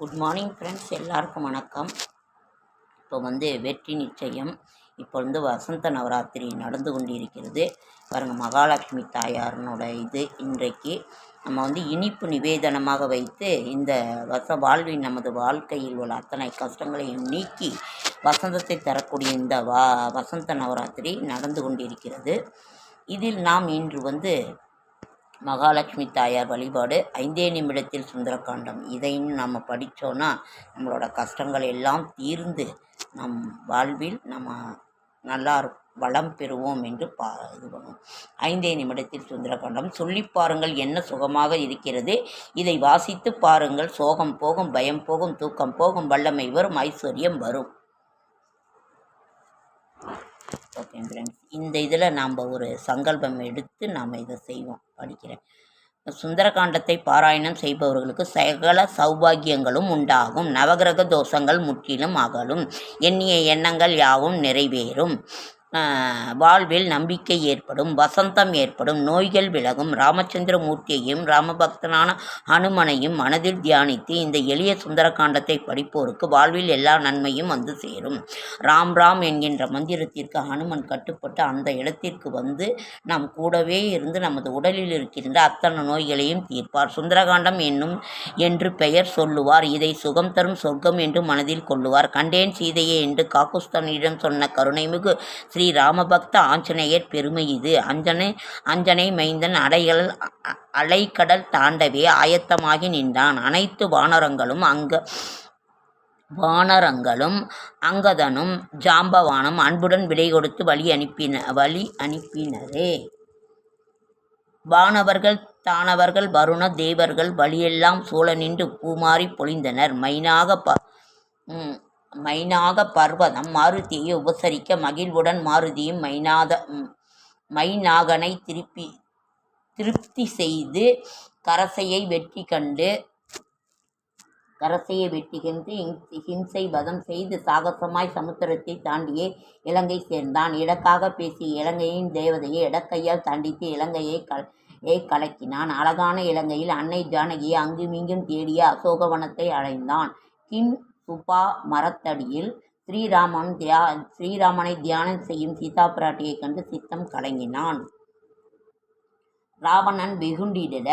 Good morning friends எல்லாருக்கும் வணக்கம். இப்போ வந்து வெற்றி நிச்சயம். இப்போ வந்து வசந்த நவராத்திரி நடந்து கொண்டிருக்கிறது. பாருங்கள் மகாலட்சுமி தாயாரனோட இது இன்றைக்கு. நம்ம வந்து இனிப்பு நிவேதனமாக வைத்து இந்த வச வாழ்வின் நமது வாழ்க்கையில் உள்ள அத்தனை கஷ்டங்களையும் நீக்கி வசந்தத்தை தரக்கூடிய இந்த வா வசந்த நவராத்திரி நடந்து கொண்டிருக்கிறது. இதில் நாம் இன்று வந்து மகாலட்சுமி தாயார் வழிபாடு ஐந்தே நிமிடத்தில் சுந்தரகாண்டம். இதையும் நம்ம படித்தோன்னா நம்மளோட கஷ்டங்கள் எல்லாம் தீர்ந்து நம் வாழ்வில் நம்ம நல்லா வளம் பெறுவோம் என்று பா இது பண்ணுவோம். ஐந்தே நிமிடத்தில் சுந்தரகாண்டம். சொல்லி பாருங்கள் என்ன சுகமாக இருக்கிறது. இதை வாசித்து பாருங்கள். சோகம் போகும் பயம் போகும் தூக்கம் போகும் வல்லமை வரும் ஐஸ்வர்யம் வரும். ஓகே ஃப்ரெண்ட்ஸ் இந்த இதில் நாம் ஒரு சங்கல்பம் எடுத்து நாம் இதை செய்வோம் படிக்கிறேன். சுந்தரகாண்டத்தை பாராயணம் செய்பவர்களுக்கு சகல சௌபாகியங்களும் உண்டாகும். நவகிரக தோஷங்கள் முற்றிலும் அகலும். எண்ணிய எண்ணங்கள் யாவும் நிறைவேறும். வாழ்வில் நம்பிக்கை ஏற்படும் வசந்தம் ஏற்படும் நோய்கள் விலகும். ராமச்சந்திரமூர்த்தியையும் ராமபக்தனான ஹனுமனையும் மனதில் தியானித்து இந்த எளிய சுந்தரகாண்டத்தை படிப்போருக்கு வாழ்வில் எல்லா நன்மையும் வந்து சேரும். ராம் ராம் என்கின்ற மந்திரத்திற்கு ஹனுமன் கட்டுப்பட்டு அந்த இடத்திற்கு வந்து நம் கூடவே இருந்து நமது உடலில் இருக்கின்ற அத்தனை நோய்களையும் தீர்ப்பார். சுந்தரகாண்டம் என்னும் என்று பெயர் சொல்லுவார். இதை சுகம் தரும் சொர்க்கம் என்று மனதில் கொள்ளுவார். கண்டேன் சீதையே என்று காக்குஸ்தானிடம் சொன்ன கருணைமிகு ஸ்ரீ ராமபக்த ஆஞ்சநேயர் பெருமை இது. அஞ்சனை அஞ்சனை மைந்தன் அடைகள் அலைக்கடல் தாண்டவே ஆயத்தமாகி நின்றான். அனைத்து வானரங்களும் அங்க வானரங்களும் அங்கதனும் ஜாம்பவானும் அன்புடன் விடை கொடுத்து வழி அனுப்பின வழி அனுப்பினரே. வானவர்கள் தானவர்கள் வருண தேவர்கள் வழியெல்லாம் சூழ நின்று பூமாறி பொழிந்தனர். மைனாக ப மைனாக பர்வதம் மாருதியை உபசரிக்க மகிழ்வுடன் மாருதியும் மைனாத மைநாகனை திருப்பி திருப்தி செய்து கரசையை வெற்றி கண்டு கரசையை வெட்டி கண்டு ஹிம்சை- ஹிம்சை வதம் செய்து சாகசமாய் சமுத்திரத்தை தாண்டியே இலங்கை சேர்ந்தான். இடக்காக பேசிய இலங்கையின் தேவதையை இடக்கையால் தண்டித்து இலங்கையை கல் ஏ கலக்கினான். அழகான இலங்கையில் அன்னை ஜானகியை அங்குமிங்கும் தேடிய அசோகவனத்தை அடைந்தான். கிம் சுபா மரத்தடியில் ஸ்ரீராமன் தியா ஸ்ரீராமனை தியானம் செய்யும் சீதா பிராட்டியைக் கண்டு சித்தம் கலங்கினான். ராவணன் வெகுண்டிட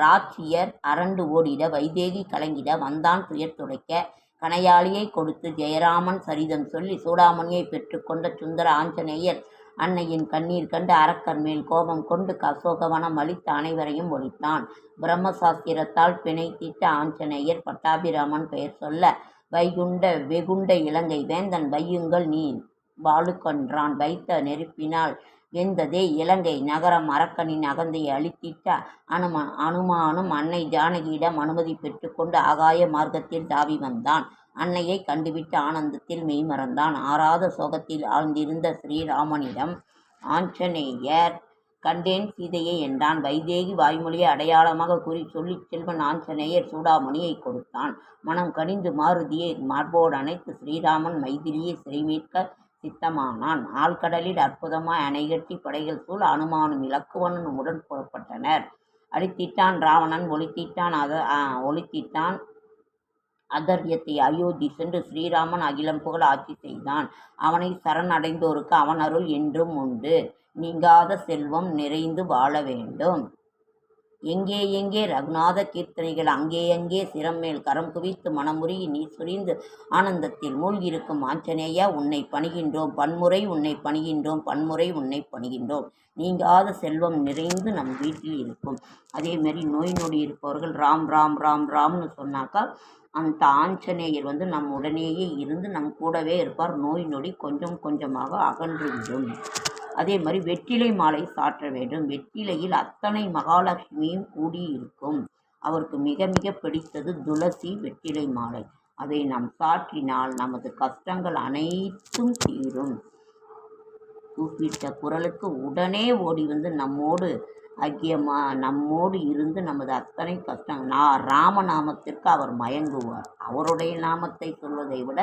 ராட்சியர் அரண்டு ஓடிட வைதேகி கலங்கிட வந்தான் துயர் துடைக்க கணையாளியை கொடுத்து ஜெயராமன் சரிதம் சொல்லி சூடாமணியை பெற்றுக்கொண்ட சுந்தர ஆஞ்சநேயர் அன்னையின் கண்ணீர் கண்டு அரக்கர் மேல் கோபம் கொண்டு அசோகவனம் அளித்த அனைவரையும் ஒழித்தான். பிரம்மசாஸ்திரத்தால் பிணைத்திட்ட ஆஞ்சநேயர் பட்டாபிராமன் பெயர் சொல்ல வைகுண்ட வெகுண்ட இலங்கை வேந்தன் வையுங்கள் நீ வாழுக்கொன்றான் வைத்த நெருப்பினால் எந்ததே இலங்கை நகரம் அரக்கனின் அகந்தையை அழித்திட்ட அனும அனுமானும் அன்னை ஜானகியிடம் அனுமதி பெற்றுக்கொண்டு ஆகாய மார்க்கத்தில் தாவி வந்தான். அன்னையை கண்டுவிட்டு ஆனந்தத்தில் மெய்மறந்தான் ஆறாத சோகத்தில் ஆழ்ந்திருந்த ஸ்ரீராமனிடம் ஆஞ்சநேயர் கண்டேன் சீதையை என்றான். வைதேகி வாய்மொழியை அடையாளமாக கூறி சொல்லிச் செல்வன் ஆஞ்சநேயர் சூடாமணியை கொடுத்தான். மனம் கனிந்து மாருதியை மார்போடு அணைத்து ஸ்ரீராமன் மைதிலியை சிறைமீட்க சித்தமானான். ஆழ்கடலில் அற்புதமாய் அணைகட்டி படைகள் சூழ் அனுமானும் இலக்குவனும் உடன் புறப்பட்டனர். அடித்திட்டான் ராவணன் ஒளித்திட்டான் அத ஒளித்திட்டான் அதர்யத்தை. அயோத்தி சென்று ஸ்ரீராமன் அகிலம் புகழ் ஆட்சி செய்தான். அவனை சரணடைந்தோருக்கு அவன் அருள் என்றும் உண்டு. நீங்காத செல்வம் நிறைந்து வாழ வேண்டும். எங்கே எங்கே ரகுநாத கீர்த்தனைகள் அங்கே அங்கே சிரம்மேல் கரம் குவித்து மனமுருகி நீ சுரிந்து ஆனந்தத்தில் மூழ்கியிருக்கும் ஆஞ்சநேயா உன்னை பணிகின்றோம். பன்முறை உன்னை பணிகின்றோம். பன்முறை உன்னை பணிகின்றோம். நீங்காத செல்வம் நிறைந்து நம் வீட்டில் இருக்கும். அதேமாரி நோய் நொடி இருப்பவர்கள் ராம் ராம் ராம் ராம்னு சொன்னாக்கா அந்த ஆஞ்சநேயர் வந்து நம் உடனேயே இருந்து நம் கூடவே இருப்பார். நோய் நொடி கொஞ்சம் கொஞ்சமாக அகன்றுவிடும். அதே மாதிரி வெற்றிலை மாலை சாற்ற வேண்டும். வெற்றிலையில் அத்தனை மகாலட்சுமியும் கூடி இருக்கும் அவருக்கு மிக மிக பிடித்தது துளசி வெற்றிலை மாலை. அதை நாம் சாற்றினால் நமது கஷ்டங்கள் அனைத்தும் தீரும். கூப்பிட்ட குரலுக்கு உடனே ஓடி வந்து நம்மோடு ஐக்கியமா நம்மோடு இருந்து நமது அத்தனை கஷ்டம் நான் ராமநாமத்திற்கு அவர் மயங்குவார். அவருடைய நாமத்தை சொல்வதை விட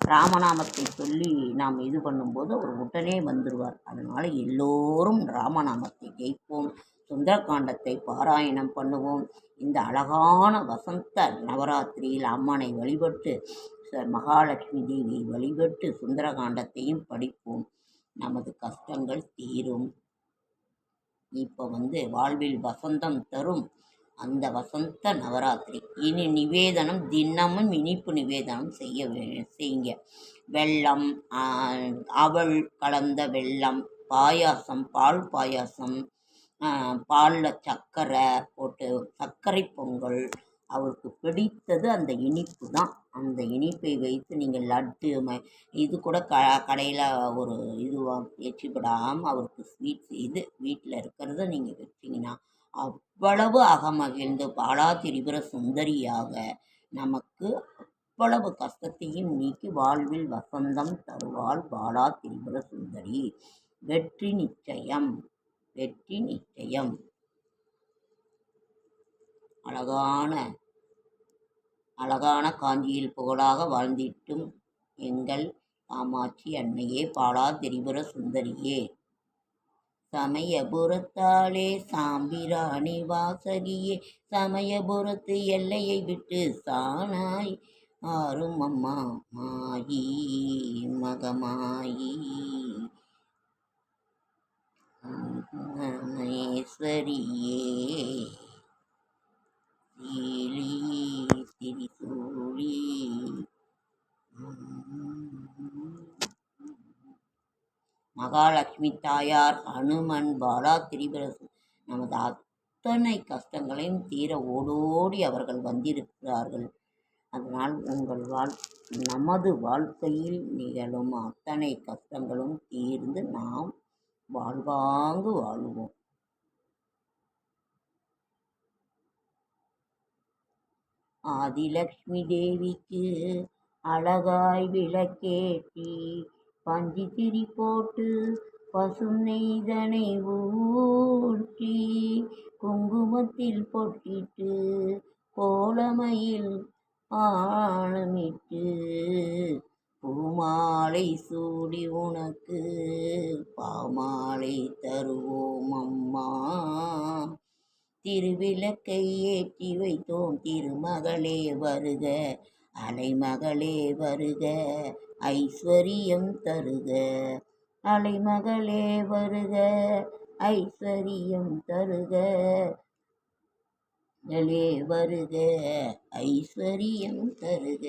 ராமநாமத்தை சொல்லி நாம் இது பண்ணும்போது அவர் உடனே வந்துடுவார் அதனால் எல்லோரும் ராமநாமத்தை ஜெயிப்போம். சுந்தரகாண்டத்தை பாராயணம் பண்ணுவோம். இந்த அழகான வசந்த நவராத்திரியில் அம்மனை வழிபட்டு மகாலட்சுமி தேவியை வழிபட்டு சுந்தரகாண்டத்தையும் படிப்போம். நமது கஷ்டங்கள் தீரும். இப்போ வந்து வாழ்வில் வசந்தம் தரும். அந்த வசந்த நவராத்திரி. இனி நிவேதனம் தினமும் இனிப்பு நிவேதனம் செய்ய வே- செய்யுங்க. வெள்ளம் அவள் கலந்த வெள்ளம் பாயாசம் பால் பாயாசம் பாலில் சர்க்கரை போட்டு சர்க்கரை பொங்கல் அவருக்கு பிடித்தது அந்த இனிப்பு தான். அந்த இனிப்பை வைத்து நீங்கள் லட்டு ம இது கூட க கடையில் ஒரு இதுவாக வச்சுப்படாமல் அவருக்கு ஸ்வீட் செய்து வீட்டில் இருக்கிறத நீங்கள் வச்சிங்கன்னா அவ்வளவு அகமகிழ்ந்து பாலா திரிபுர சுந்தரியாக நமக்கு அவ்வளவு கஷ்டத்தையும் நீக்கி வாழ்வில் வசந்தம் தருவாள் பாலா திரிபுர சுந்தரி. வெற்றி நிச்சயம் வெற்றி நிச்சயம். அழகான அழகான காஞ்சியில் புகழாக வாழ்ந்திட்டும் எங்கள் காமாட்சி அன்னையே பாலா திரிபுர சுந்தரியே. சமயபுரத்தாளே சாம்பிராணி வாசகியே சமயபுரத்து எல்லையை விட்டு சாணாய் ஆறும் அம்மா மாயி மகமாயி. மகேஸ்வரியே சீலி மகாலட்சுமி தாயார் அனுமன் பாலா திரிபரசு நமது அத்தனை கஷ்டங்களையும் தீர ஓடோடி அவர்கள் வந்திருக்கிறார்கள். அதனால் உங்கள் வாழ் நமது வாழ்க்கையில் நிகழும் அத்தனை கஷ்டங்களும் தீர்ந்து நாம் வாழ்வாங்கு வாழ்வோம். ஆதிலக்ஷ்மி தேவிக்கு அழகாய் விளக்கேற்றி பஞ்சி திரி போட்டு பசும் நெய்தனை ஊற்றி குங்குமத்தில் பொட்டிட்டு கோலமையில் ஆழமிட்டு பூமாலை சூடி உனக்கு பாமாலை தருவோம் அம்மா. திருவிளக்கை ஏற்றி வைத்தோம் திருமகளே வருக. அலைமகளே வருக ஐஸ்வரியம் தருக. அலைமகளே வருக ஐஸ்வரியம் தருக. மகளே வருக ஐஸ்வரியம் தருக.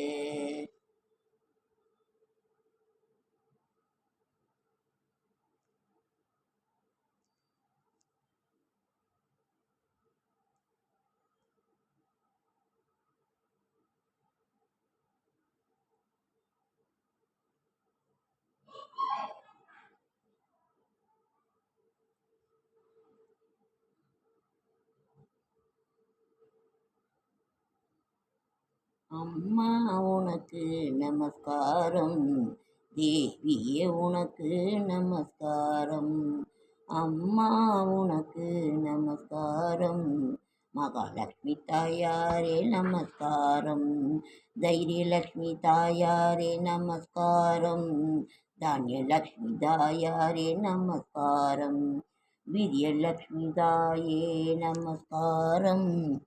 அம்மா உனக்கு நமஸ்காரம். தேவியே உனக்கு நமஸ்காரம். அம்மா உனக்கு நமஸ்காரம். மகாலட்சுமி தாயாரே நமஸ்காரம். தைரியலட்சுமி தாயாரே நமஸ்காரம். தானியலட்சுமி தாயாரே நமஸ்காரம். வீரியலக்ஷ்மி தாயே நமஸ்காரம்.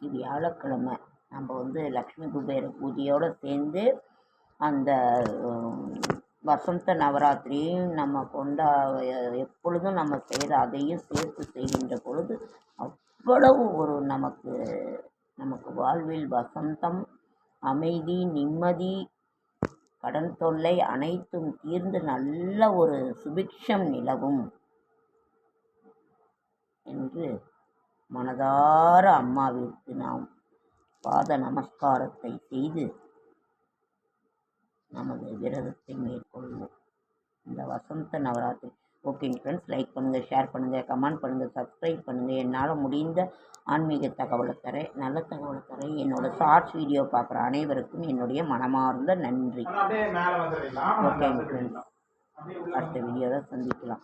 இன்னைக்கு வியாழக்கிழமை. நம்ம வந்து லக்ஷ்மி குபேர பூஜையோடு சேர்ந்து அந்த வசந்த நவராத்திரியும் நம்ம கொண்டா எப்பொழுதும் நம்ம செய்கிற அதையும் சேர்த்து செய்கின்ற பொழுது அவ்வளவு ஒரு நமக்கு நமக்கு வாழ்வில் வசந்தம் அமைதி நிம்மதி கடன் தொல்லை அனைத்தும் தீர்ந்து நல்ல ஒரு சுபிக்ஷம் நிலவும் என்று மனதார அம்மாவிற்கு நாம் பாத நமஸ்காரத்தை செய்து நமது விரதத்தை மேற்கொள்வோம். இந்த வசந்த நவராத்திரி. ஓகேங்க ஃப்ரெண்ட்ஸ் லைக் பண்ணுங்கள் ஷேர் பண்ணுங்கள் கமெண்ட் பண்ணுங்கள் சப்ஸ்கிரைப் பண்ணுங்கள் என்னால் முடிந்த ஆன்மீக தகவலை தரேன். நல்ல தகவலை தரேன். என்னோடய ஷார்ட்ஸ் வீடியோ பார்க்குற அனைவருக்கும் என்னுடைய மனமார்ந்த நன்றி. ஓகேங்க ஃப்ரெண்ட்ஸ் அடுத்த வீடியோவில் சந்திக்கலாம்.